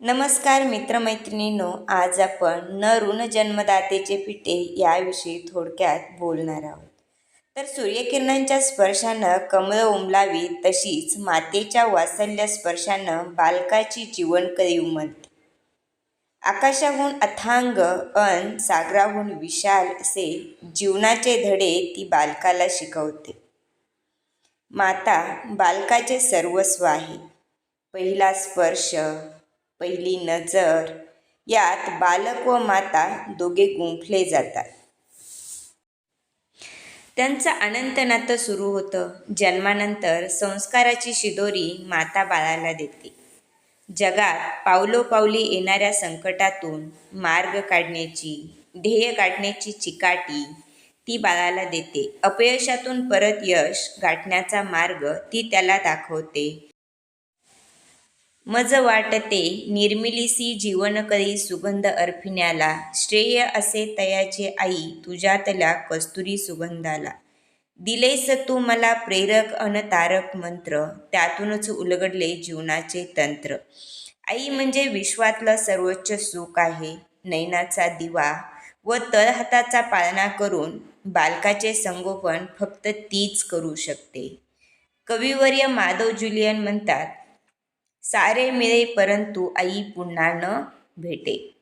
नमस्कार मित्रमैत्रिणींनो आज आपण न ऋण जन्मदातेचे पिटे याविषयी थोडक्यात बोलणार आहोत. तर सूर्यकिरणांच्या स्पर्शानं कमळं उमलावी तशीच मातेच्या वासल्य स्पर्शानं बालकाची जीवनकरी उमलते? आकाशाहून अथांग अन सागराहून विशाल असे जीवनाचे धडे ती बालकाला शिकवते. माता बालकाचे सर्वस्व आहे. पहिला स्पर्श पहिली नजर. यात बालक व माता दोघे गुंफले जातात. त्यांचं अनंत नातं सुरू होतं. जन्मानंतर संस्काराची शिदोरी माता बाळाला देते. जगात पावलोपावली येणाऱ्या संकटातून मार्ग काढण्याची ध्येय गाठण्याची चिकाटी ती बाळाला देते. अपयशातून परत यश गाठण्याचा मार्ग ती त्याला दाखवते. मज वाटते निर्मिलीसी जीवन करी सुगंध अर्पिण्याला. श्रेय असे तयाचे आई तुझ्यातल्या कस्तुरी सुगंधाला. दिलेस तू मला प्रेरक अन तारक मंत्र त्यातूनच उलगडले जीवनाचे तंत्र. आई म्हणजे विश्वातलं सर्वोच्च सुख आहे नैनाचा दिवा व तळहाताचा पालना करून बालकाचे संगोपन फक्त तीच करू शकते. कविवर्य माधव जुलियन म्हणतात सारे मिळे परंतु आई पुन्हा न भेटे.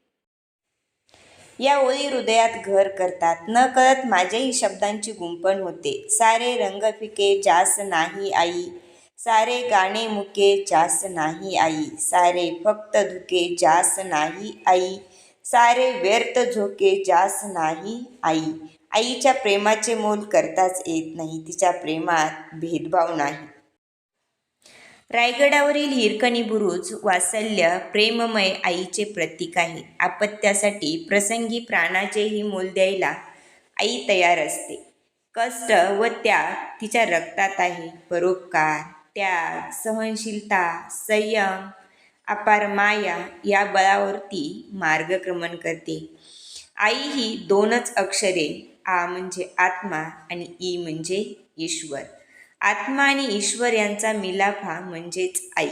या ओळी हृदयात घर करतात. न कळत माझ्याही शब्दांची गुंपण होते. सारे रंग फिके जास नाही आई. सारे गाणे मुके जास नाही आई. सारे फक्त धुके जास नाही आई. सारे व्यर्थ झोके जास नाही आई. आईच्या प्रेमाचे मोल करताच येत नाही. तिच्या प्रेमात भेदभाव नाही. रायगडावरील हिरकणी बुरुज वासल्य प्रेममय आईचे प्रतीक आहे. आपत्यासाठी प्रसंगी प्राणाचेही मोल द्यायला आई तयार असते. कष्ट व त्या तिच्या रक्तात आहे. परोपकार त्याग सहनशीलता संयम अपार माया या बळावरती मार्गक्रमण करते. आई ही दोनच अक्षरे आ म्हणजे आत्मा आणि ई म्हणजे ईश्वर. आत्मा आणि ईश्वर यांचा मिलाप हा म्हणजेच आई.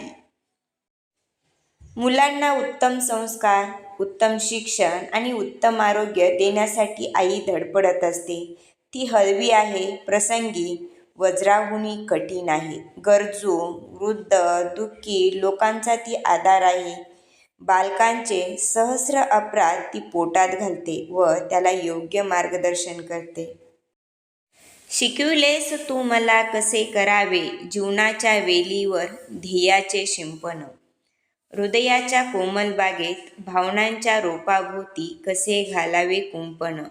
मुलांना उत्तम संस्कार उत्तम शिक्षण आणि उत्तम आरोग्य देण्यासाठी आई धडपडत असते. ती हळवी आहे प्रसंगी वज्राहुनी कठीण आहे. गरजू वृद्ध दुःखी लोकांचा ती आधार आहे. बालकांचे सहस्र अपराध ती पोटात घालते व त्याला योग्य मार्गदर्शन करते. शिकविलेस तू मला कसे करावे जीवनाच्या वेलीवर ध्येयाचे शिंपण. हृदयाच्या कोमल बागेत भावनांच्या रोपाभोवती कसे घालावे कुंपण.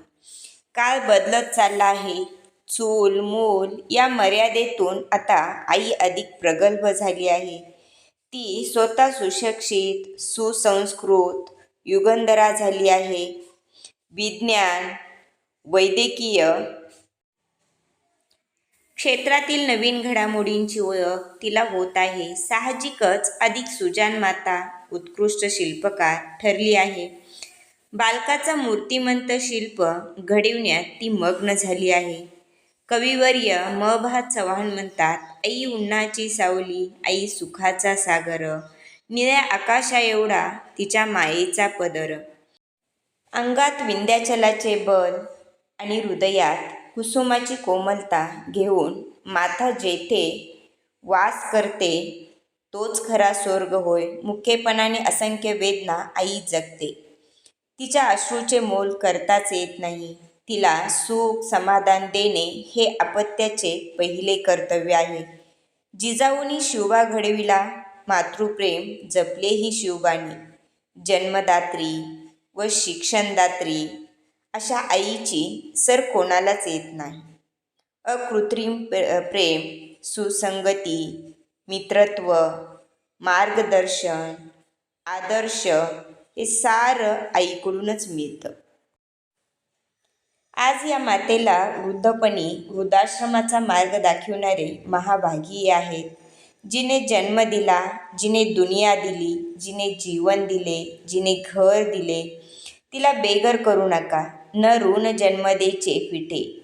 काळ बदलत चालला आहे. चूल मोल या मर्यादेतून आता आई अधिक प्रगल्भ झाली आहे. ती स्वतः सुशिक्षित सुसंस्कृत युगंधरा झाली आहे. विज्ञान वैद्यकीय क्षेत्रातील नवीन घडामोडींची ओळख तिला होत आहे. साहजिकच अधिक सुजान माता उत्कृष्ट शिल्पकार ठरली आहे. बालकाचा मूर्तिमंत शिल्प घडविण्यात ती मग्न झाली आहे. कविवर्य म भा चव्हाण म्हणतात आई उन्हाची सावली आई सुखाचा सागर निळ्या आकाशा एवढा तिच्या मायेचा पदर. अंगात विंध्याचलाचे बल आणि हृदयात कुसुमाची कोमलता घेऊन माथा जेथे वास करते तोच खरा स्वर्ग होय. मुख्यपणाने असंख्य वेदना आई जगते. तिच्या अश्रूचे मोल करताच येत नाही. तिला सुख समाधान देणे हे अपत्याचे पहिले कर्तव्य आहे. जिजाऊनी शिवबा घडविला मातृप्रेम जपले ही शिवबानी जन्मदात्री व शिक्षणदात्री अशा आईची सर कोणालाच येत नाही. अकृत्रिम प्रेम सुसंगती मित्रत्व मार्गदर्शन आदर्श हे सारं आईकडूनच मिळतं. आज या मातेला वृद्धपणी वृद्धाश्रमाचा मार्ग दाखवणारे महाभागी आहेत. जिने जन्म दिला जिने दुनिया दिली जिने जीवन दिले जिने घर दिले तिला बेगर करू नका. न ऋण जन्मदेचे पिठे.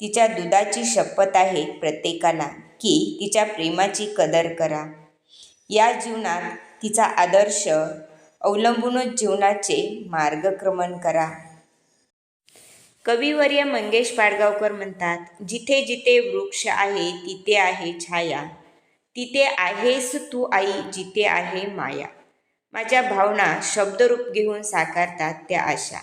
तिच्या दुधाची शपथ आहे प्रत्येकाला की तिच्या प्रेमाची कदर करा. या जीवनात तिचा आदर्श अवलंबूनच जीवनाचे मार्गक्रमण करा. कविवर्य मंगेश पाडगावकर म्हणतात जिथे जिथे वृक्ष आहे तिथे आहे छाया. तिथे आहेस तू आई जिथे आहे माया. माझ्या भावना शब्दरूप घेऊन साकारतात त्या आशा.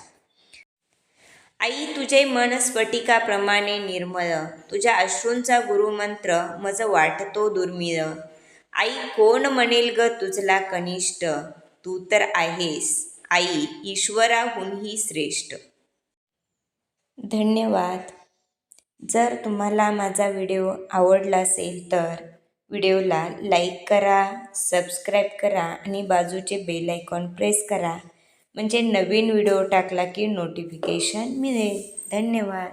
आई तुझे मन स्फटिकाप्रमाणे निर्मळ. तुझ्या अश्रूंचा गुरुमंत्र मज वाटतो दुर्मिळ. आई कोण म्हणेल ग तुझला कनिष्ठ? तू तर आहेस. आई ईश्वराहूनही श्रेष्ठ. धन्यवाद. जर तुम्हाला माझा व्हिडिओ आवडला असेल तर व्हिडिओला लाईक करा सबस्क्राईब करा आणि बाजूचे बेल आयकॉन प्रेस करा. म्हणजे नवीन व्हिडिओ टाकला की नोटिफिकेशन मिळेल. धन्यवाद.